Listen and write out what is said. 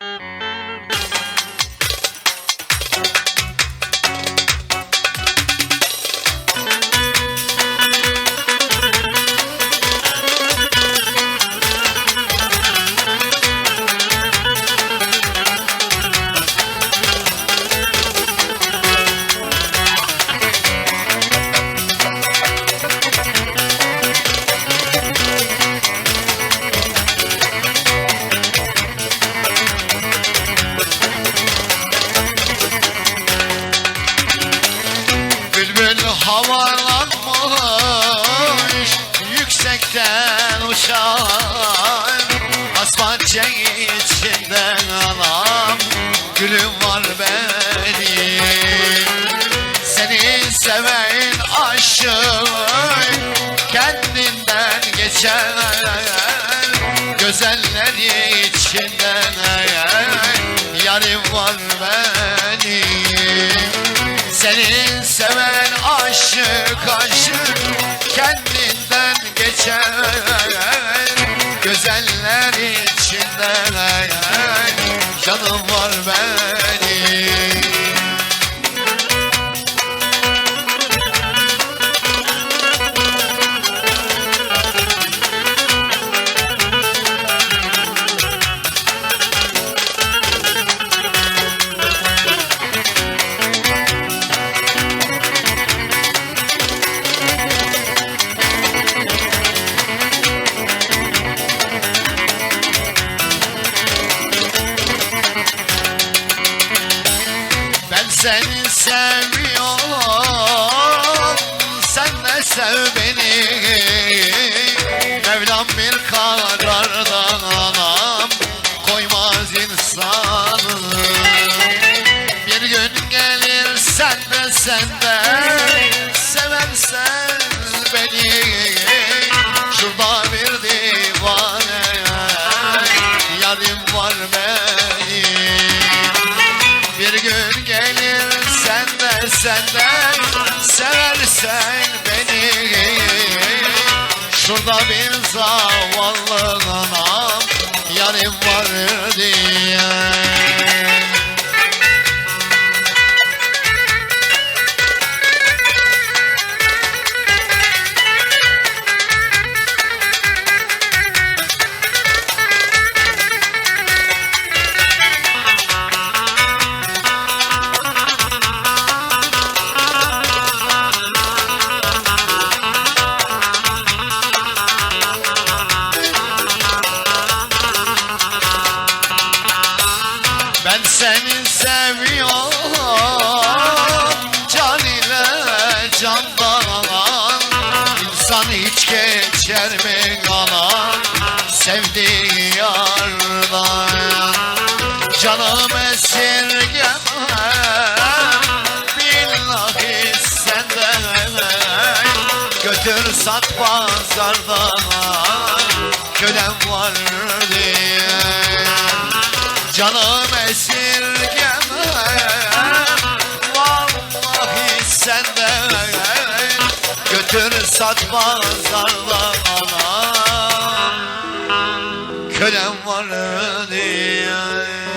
Uh-huh. Bülbül havalanmış Yüksekten uçar Asfalt içinden anam Gülüm var benim. Seni seven aşık Kendinden geçer Gözeller içinden. Yarim aşık aşık kendinden geçer. Gözeller içinden canım var benim seni seviyorum. Sen de sev beni. Mevlam bir karardan anam Koymaz insanı. Bir gün gelir sen de sen de Seversen de sen de seversen beni. Şurada bir zavallı anam yarim var diye seni seviyorum. Can ile candan İnsan hiç geçer mi kalan? Sevdiği yardan Canım esirgemem Billahi senden Götür sat pazardan. Kölem var diye. Canım esirgeme senden Götür sat pazarda ana Kölem var diye